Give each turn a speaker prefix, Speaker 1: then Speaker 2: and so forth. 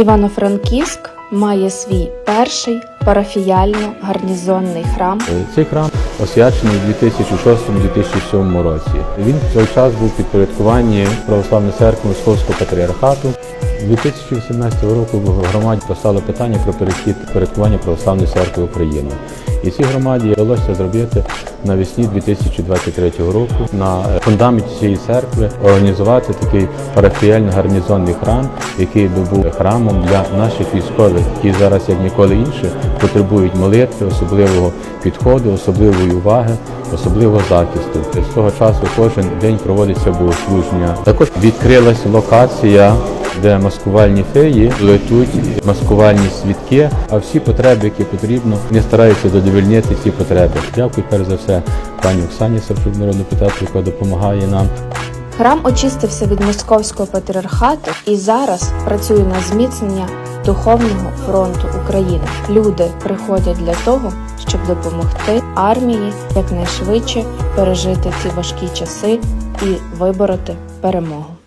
Speaker 1: Івано-Франківськ має свій перший парафіяльно-гарнізонний храм
Speaker 2: Цей храм освячений у 2006-2007 році. Він в той час був підпорядкуванні Православної церкви Московського патріархату. 2018 року в громаді постало питання про перехід порядкування Православної церкви України. І цій громаді вдалося зробити навесні 2023 року на фундаменті цієї церкви організувати такий парафіяльно-гарнізонний храм, який би був храмом для наших військових, які зараз, як ніколи інше, потребують молитви, особливого підходу, особливої уваги, особливого захисту. З того часу кожен день проводиться богослуження. Також відкрилась локація де маскувальні феї плетуть маскувальні свідки, а всі потреби, які потрібно, вони стараються задовольнити ці потреби. Дякую перш за все пані Оксані Савчук, народному депутату, яка допомагає нам.
Speaker 1: Храм очистився від московського патріархату і зараз працює на зміцнення духовного фронту України. Люди приходять для того, щоб допомогти армії якнайшвидше пережити ці важкі часи і вибороти перемогу.